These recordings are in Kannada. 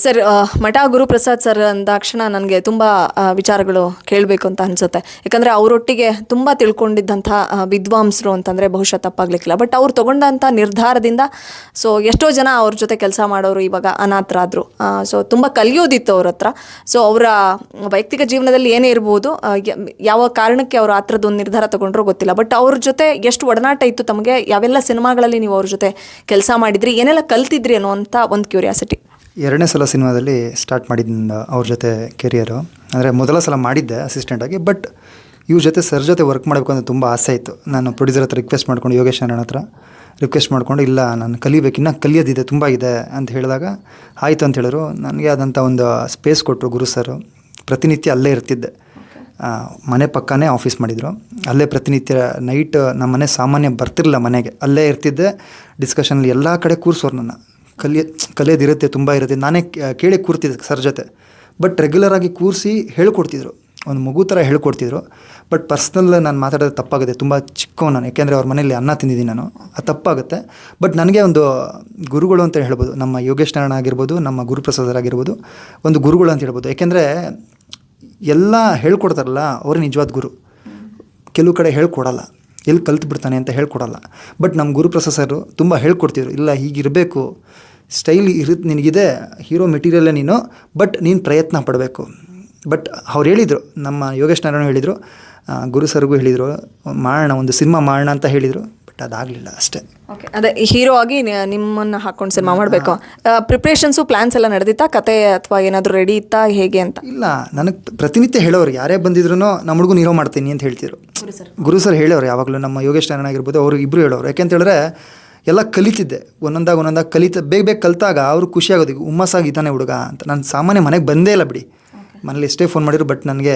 ಸರ್ ಮಠ ಗುರುಪ್ರಸಾದ್ ಸರ್ ಅಂದಾಕ್ಷಣ ನನಗೆ ತುಂಬ ವಿಚಾರಗಳು ಕೇಳಬೇಕು ಅಂತ ಅನಿಸುತ್ತೆ. ಯಾಕಂದರೆ ಅವರೊಟ್ಟಿಗೆ ತುಂಬ ತಿಳ್ಕೊಂಡಿದ್ದಂಥ ವಿದ್ವಾಂಸರು ಅಂತಂದರೆ ಬಹುಶಃ ತಪ್ಪಾಗ್ಲಿಕ್ಕಿಲ್ಲ. ಬಟ್ ಅವ್ರು ತೊಗೊಂಡಂಥ ನಿರ್ಧಾರದಿಂದ ಸೊ ಎಷ್ಟೋ ಜನ ಅವ್ರ ಜೊತೆ ಕೆಲಸ ಮಾಡೋರು ಇವಾಗ ಅನಾಥರಾದರು. ಸೊ ತುಂಬ ಕಲಿಯೋದಿತ್ತು ಅವ್ರ ಹತ್ರ. ಸೊ ಅವರ ವೈಯಕ್ತಿಕ ಜೀವನದಲ್ಲಿ ಏನೇ ಇರ್ಬೋದು ಯಾವ ಕಾರಣಕ್ಕೆ ಅವರು ಆ ನಿರ್ಧಾರ ತೊಗೊಂಡ್ರು ಗೊತ್ತಿಲ್ಲ. ಬಟ್ ಅವ್ರ ಜೊತೆ ಎಷ್ಟು ಒಡನಾಟ ಇತ್ತು ತಮಗೆ, ಯಾವೆಲ್ಲ ಸಿನಿಮಾಗಳಲ್ಲಿ ನೀವು ಅವ್ರ ಜೊತೆ ಕೆಲಸ ಮಾಡಿದ್ರಿ, ಏನೆಲ್ಲ ಕಲ್ತಿದ್ರಿ ಅನ್ನುವಂಥ ಒಂದು ಕ್ಯೂರಿಯಾಸಿಟಿ ಎರಡನೇ ಸಲ ಸಿನಿಮಾದಲ್ಲಿ ಸ್ಟಾರ್ಟ್ ಮಾಡಿದ್ದ ಅವ್ರ ಜೊತೆ ಕೆರಿಯರು ಅಂದರೆ ಮೊದಲ ಸಲ ಮಾಡಿದ್ದೆ ಅಸಿಸ್ಟೆಂಟಾಗಿ ಬಟ್ ಇವ್ರ ಜೊತೆ ಸರ್ ಜೊತೆ ವರ್ಕ್ ಮಾಡಬೇಕು ಅಂತ ತುಂಬ ಆಸೆ ಇತ್ತು. ನಾನು ಪ್ರೊಡ್ಯೂಸರ್ ಹತ್ರ ರಿಕ್ವೆಸ್ಟ್ ಮಾಡ್ಕೊಂಡು, ಯೋಗೇಶ್ ನಾರಾಯಣ ಹತ್ರ ರಿಕ್ವೆಸ್ಟ್ ಮಾಡಿಕೊಂಡು, ಇಲ್ಲ, ನಾನು ಕಲಿಬೇಕು, ಇನ್ನೂ ಕಲಿಯೋದಿದೆ, ತುಂಬ ಇದೆ ಅಂತ ಹೇಳಿದಾಗ ಆಯಿತು ಅಂತ ಹೇಳಿದ್ರು. ನನಗೆ ಆದಂಥ ಒಂದು ಸ್ಪೇಸ್ ಕೊಟ್ಟರು ಗುರು ಸರ್ ಪ್ರತಿನಿತ್ಯ ಅಲ್ಲೇ ಇರ್ತಿದ್ದೆ. ಮನೆ ಪಕ್ಕನೇ ಆಫೀಸ್ ಮಾಡಿದರು. ಅಲ್ಲೇ ಪ್ರತಿನಿತ್ಯ ನೈಟ್ ನಮ್ಮ ಮನೆ ಸಾಮಾನ್ಯ ಬರ್ತಿರಲಿಲ್ಲ ಮನೆಗೆ. ಅಲ್ಲೇ ಇರ್ತಿದ್ದೆ. ಡಿಸ್ಕಷನಲ್ಲಿ ಎಲ್ಲ ಕಡೆ ಕೂರಿಸೋರು ನನ್ನ. ಕಲಿಯ, ಕಲಿಯೋದಿರುತ್ತೆ, ತುಂಬ ಇರುತ್ತೆ. ನಾನೇ ಕೇಳಿ ಕೂರ್ತಿದ್ದೆ ಸರ್ ಜೊತೆ. ಬಟ್ ರೆಗ್ಯುಲರಾಗಿ ಕೂರಿಸಿ ಹೇಳ್ಕೊಡ್ತಿದ್ರು. ಒಂದು ಮಗು ಥರ ಹೇಳ್ಕೊಡ್ತಿದ್ರು. ಬಟ್ ಪರ್ಸ್ನಲ್ ನಾನು ಮಾತಾಡೋದು ತಪ್ಪಾಗುತ್ತೆ. ತುಂಬ ಚಿಕ್ಕವ ನಾನು. ಯಾಕೆಂದರೆ ಅವ್ರ ಮನೆಯಲ್ಲಿ ಅನ್ನ ತಿಂದಿದ್ದೀನಿ ನಾನು. ಅದು ತಪ್ಪಾಗುತ್ತೆ. ಬಟ್ ನನಗೆ ಒಂದು ಗುರುಗಳು ಅಂತ ಹೇಳ್ಬೋದು. ನಮ್ಮ ಯೋಗೇಶ್ ನಾರಾಯಣ ಆಗಿರ್ಬೋದು, ನಮ್ಮ ಗುರುಪ್ರಸಾದರಾಗಿರ್ಬೋದು ಒಂದು ಗುರುಗಳು ಅಂತ ಹೇಳ್ಬೋದು. ಯಾಕೆಂದರೆ ಎಲ್ಲ ಹೇಳ್ಕೊಡ್ತಾರಲ್ಲ, ಅವರೇ ನಿಜವಾದ ಗುರು. ಕೆಲವು ಕಡೆ ಹೇಳ್ಕೊಡಲ್ಲ. ಎಲ್ಲಿ ಕಲ್ತು ಬಿಡ್ತಾನೆ ಅಂತ ಹೇಳ್ಕೊಡಲ್ಲ. ಬಟ್ ನಮ್ಮ ಗುರುಪ್ರಸಾದ್ ಸರ್ ತುಂಬ ಹೇಳ್ಕೊಡ್ತಿದ್ರು. ಇಲ್ಲ, ಹೀಗಿರಬೇಕು. ಸ್ಟೈಲ್ ಇರುತ್ತೆ ನಿನಗಿದೆ ಹೀರೋ ಮೆಟೀರಿಯಲ್ಲೇ ನೀನು ಬಟ್ ನೀನು ಪ್ರಯತ್ನ ಪಡಬೇಕು. ಬಟ್ ಅವ್ರು ಹೇಳಿದರು ನಮ್ಮ ಯೋಗೇಶ್ ನಾರಾಯಣ ಹೇಳಿದರು ಗುರು ಸರ್ಗೂ ಹೇಳಿದರು ಮಾಡೋಣ ಒಂದು ಸಿನಿಮಾ ಮಾಡೋಣ ಅಂತ ಹೇಳಿದರು ಬಟ್ ಅದಾಗಲಿಲ್ಲ ಅಷ್ಟೇ. ಓಕೆ ಅದೇ ಹೀರೋ ಆಗಿ ನಿಮ್ಮನ್ನು ನಿಮ್ಮನ್ನ ಹಾಕೊಂಡು ಸಿನಿಮಾ ಮಾಡಬೇಕು. ಪ್ರಿಪ್ರೇಷನ್ಸು ಪ್ಲ್ಯಾನ್ಸ್ ಎಲ್ಲ ನಡೆದಿತ್ತಾ? ಕತೆ ಅಥವಾ ಏನಾದರೂ ರೆಡಿ ಇತ್ತಾ? ಹೇಗೆ ಅಂತ? ಇಲ್ಲ ನನಗೆ ಪ್ರತಿನಿತ್ಯ ಹೇಳೋರು ಯಾರೇ ಬಂದಿದ್ರು ನಮ್ಮ ಹುಡುಗನ ಹೀರೋ ಮಾಡ್ತೀನಿ ಅಂತ ಹೇಳ್ತಿದ್ರು. ಗುರು ಸರ್. ಹೇಳೋರು ಯಾವಾಗಲೂ ನಮ್ಮ ಯೋಗೇಶ್ ನಾರಾಯಣ ಆಗಿರ್ಬೋದು ಅವರು ಇಬ್ಬರು ಹೇಳೋರು. ಯಾಕೆಂತ ಹೇಳಿದ್ರೆ ಎಲ್ಲ ಕಲಿತಿದ್ದೆ. ಒಂದೊಂದಾಗ ಒಂದೊಂದಾಗ ಕಲಿತ ಬೇಗ ಬೇಗ ಕಲಿತಾಗ ಅವರು ಖುಷಿ ಆಗೋದು ಈಗ ಹುಮ್ಮಸ್ಸಾಗಿ ಇದ್ದಾನೆ ಹುಡುಗ ಅಂತ. ನಾನು ಸಾಮಾನ್ಯ ಮನೆಗೆ ಬಂದೇ ಇಲ್ಲ ಬಿಡಿ. ಮನೇಲಿ ಎಷ್ಟೇ ಫೋನ್ ಮಾಡಿದ್ರು ಬಟ್ ನನಗೆ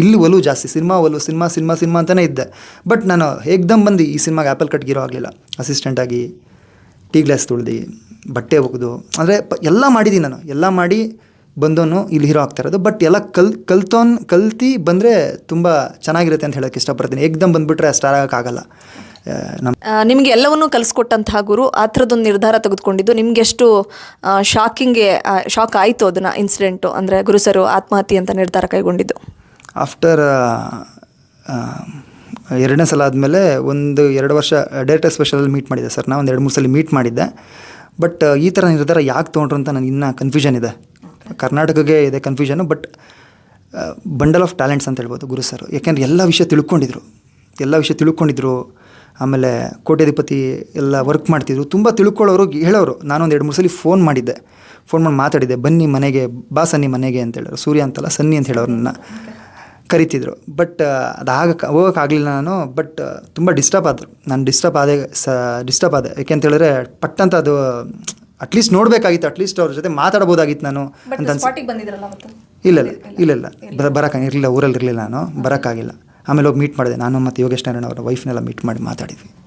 ಇಲ್ಲಿ ಒಲವು ಜಾಸ್ತಿ ಸಿನಿಮಾ ಒಲವು ಸಿನಿಮಾ ಸಿನಿಮಾ ಸಿನಿಮಾ ಅಂತಲೇ ಇದ್ದೆ. ಬಟ್ ನಾನು ಏಕ್ದಮ್ ಬಂದು ಈ ಸಿನಿಮಾಗೆ ಆ್ಯಪಲ್ ಕಟ್ಗಿರೋ ಆಗಲಿಲ್ಲ. ಅಸಿಸ್ಟೆಂಟಾಗಿ ಟೀ ಗ್ಲಾಸ್ ತುಳ್ದು ಬಟ್ಟೆ ಒಗೆದು ಅಂದರೆ ಪ ಎಲ್ಲ ಮಾಡಿದ್ದೀನಿ ನಾನು. ಎಲ್ಲ ಮಾಡಿ ಬಂದವನು ಇಲ್ಲಿ ಹೀರೋ ಆಗ್ತಾ ಇರೋದು. ಬಟ್ ಎಲ್ಲ ಕಲ್ ಕಲ್ತೋನ್ ಕಲ್ತಿ ಬಂದರೆ ತುಂಬ ಚೆನ್ನಾಗಿರುತ್ತೆ ಅಂತ ಹೇಳೋಕ್ಕೆ ಇಷ್ಟಪಡ್ತೀನಿ. ಏಕ್ದಮ್ ಬಂದುಬಿಟ್ರೆ ಸ್ಟಾರ್ ಆಗೋಕ್ಕಾಗಲ್ಲ ನಿಮಗೆ ಎಲ್ಲವನ್ನೂ ಕಲಿಸ್ಕೊಟ್ಟಂತಹ ಗುರು, ಆ ಥರದೊಂದು ನಿರ್ಧಾರ ತೆಗೆದುಕೊಂಡಿದ್ದು, ನಿಮ್ಗೆ ಎಷ್ಟು ಶಾಕಿಂಗ್ಗೆ ಶಾಕ್ ಆಯಿತು ಅದನ್ನು ಇನ್ಸಿಡೆಂಟು ಅಂದರೆ ಗುರು ಸರು ಆತ್ಮಹತ್ಯೆ ಅಂತ ನಿರ್ಧಾರ ಕೈಗೊಂಡಿದ್ದು. ಆಫ್ಟರ್ ಎರಡನೇ ಸಲ ಆದಮೇಲೆ ಒಂದು ಎರಡು ವರ್ಷ ಡೈರೆಕ್ಟರ್ ಸ್ಪೆಷಲಲ್ಲಿ ಮೀಟ್ ಮಾಡಿದ್ದೆ ಸರ್. ನಾನು ಒಂದು ಎರಡು ಮೂರು ಸಲ ಮೀಟ್ ಮಾಡಿದ್ದೆ. ಬಟ್ ಈ ಥರ ನಿರ್ಧಾರ ಯಾಕೆ ತೊಗೊಂಡ್ರು ಅಂತ ನನಗೆ ಇನ್ನೂ ಕನ್ಫ್ಯೂಷನ್ ಇದೆ. ಕರ್ನಾಟಕಕ್ಕೆ ಇದೆ confusion but bundle of talents ಅಂತ ಹೇಳ್ಬೋದು ಗುರು ಸರ್. ಯಾಕೆಂದರೆ ಎಲ್ಲ ವಿಷಯ ತಿಳ್ಕೊಂಡಿದ್ರು. ಎಲ್ಲ ವಿಷಯ ತಿಳ್ಕೊಂಡಿದ್ರು. ಆಮೇಲೆ ಕೋಟ್ಯಾಧಿಪತಿ ಎಲ್ಲ ವರ್ಕ್ ಮಾಡ್ತಿದ್ರು. ತುಂಬ ತಿಳ್ಕೊಳ್ಳೋರು ಹೇಳೋರು. ನಾನೊಂದು ಎರಡು ಮೂರು ಸಲ ಫೋನ್ ಮಾಡಿದ್ದೆ. ಫೋನ್ ಮಾಡಿ ಮಾತಾಡಿದ್ದೆ. ಬನ್ನಿ ಮನೆಗೆ ಬಾ ಸನ್ನಿ ಮನೆಗೆ ಅಂತ ಹೇಳೋರು ಸೂರ್ಯ ಅಂತಲ್ಲ ಸನ್ನಿ ಅಂತ ಹೇಳೋರು ನನ್ನ. ಕರಿತಿದ್ರು. ಬಟ್ ಅದು ಆಗಕ್ಕೆ ಹೋಗೋಕ್ಕಾಗಲಿಲ್ಲ ನಾನು. ಬಟ್ ತುಂಬ ಡಿಸ್ಟರ್ಬ್ ಆದರು. ನಾನು ಡಿಸ್ಟರ್ಬ್ ಆದೆ ಸ ಡಿಸ್ಟರ್ಬ್ ಆದೆ. ಯಾಕೆಂತ ಹೇಳಿದ್ರೆ ಪಟ್ಟಂತ ಅದು ಅಟ್ಲೀಸ್ಟ್ ನೋಡಬೇಕಾಗಿತ್ತು. ಅಟ್ಲೀಸ್ಟ್ ಅವ್ರ ಜೊತೆ ಮಾತಾಡ್ಬೋದಾಗಿತ್ತು ನಾನು ಅಂತ ಅವತ್ತು? ಇಲ್ಲ ಇಲ್ಲ ಇಲ್ಲ ಇಲ್ಲ. ಬ ಬರೋಕ್ಕೆ ಇರಲಿಲ್ಲ ಊರಲ್ಲಿ ಇರಲಿಲ್ಲ ನಾನು. ಬರೋಕ್ಕಾಗಿಲ್ಲ ಆಮೇಲೆ ಹೋಗಿ ಮೀಟ್ ಮಾಡಿದೆ. ನಾನು ಮತ್ತು ಯೋಗೇಶ್ ನಾರಾಯಣ ಅವರ ವೈಫ್ನೆಲ್ಲ ಮೀಟ್ ಮಾಡಿ ಮಾತಾಡಿದ್ವಿ.